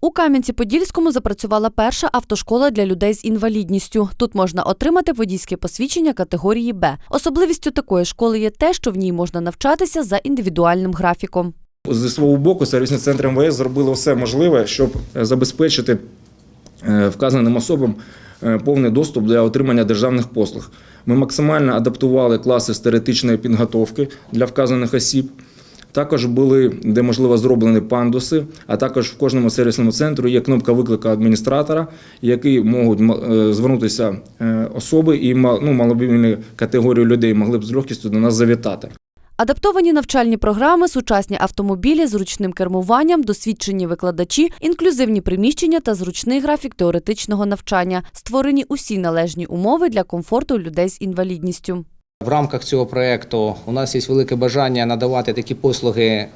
У Кам'янці-Подільському запрацювала перша автошкола для людей з інвалідністю. Тут можна отримати водійське посвідчення категорії Б. Особливістю такої школи є те, що в ній можна навчатися за індивідуальним графіком. Зі свого боку, сервісний центр МВС зробило все можливе, щоб е, забезпечити е, вказаним особам е, повний доступ для отримання державних послуг. Ми максимально адаптували класи з підготовки для вказаних осіб. Також були, де можливо, зроблені пандуси, а також в кожному сервісному центрі є кнопка виклика адміністратора, які можуть е, звернутися е, особи і ну, маломобільні категорії людей могли б з легкістю до нас завітати. Адаптовані навчальні програми, сучасні автомобілі з ручним кермуванням, досвідчені викладачі, інклюзивні приміщення та зручний графік теоретичного навчання. Створені усі належні умови для комфорту людей з інвалідністю. В рамках цього проекту у нас є велике бажання надавати такі послуги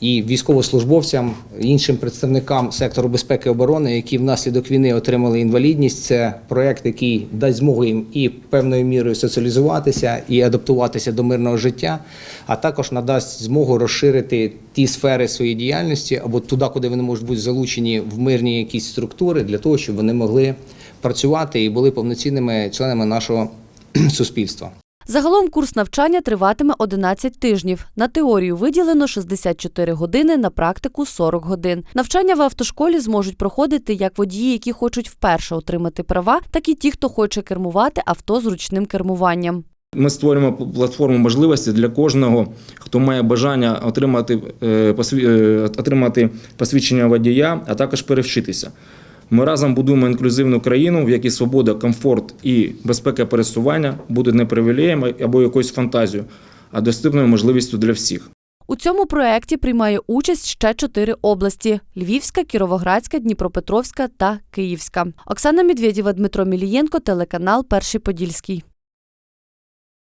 і військовослужбовцям, і іншим представникам сектору безпеки і оборони, які внаслідок війни отримали інвалідність. Це проект, який дасть змогу їм і певною мірою соціалізуватися і адаптуватися до мирного життя, а також надасть змогу розширити ті сфери своєї діяльності або туди, куди вони можуть бути залучені в мирні якісь структури, для того, щоб вони могли працювати і були повноцінними членами нашого суспільства. Загалом курс навчання триватиме 11 тижнів. На теорію виділено 64 години, на практику 40 годин. Навчання в автошколі зможуть проходити як водії, які хочуть вперше отримати права, так і ті, хто хоче кермувати авто з ручним кермуванням. Ми створюємо платформу можливості для кожного, хто має бажання отримати, е, е, отримати посвідчення водія, а також перевчитися. Ми разом будуємо інклюзивну країну, в якій свобода, комфорт і безпека пересування будуть не привілеями або якоюсь фантазією, а доступною можливістю для всіх. У цьому проєкті приймає участь ще чотири області: Львівська, Кіровоградська, Дніпропетровська та Київська. Оксана Медведєва, Дмитро Мілієнко, телеканал Перший Подільський.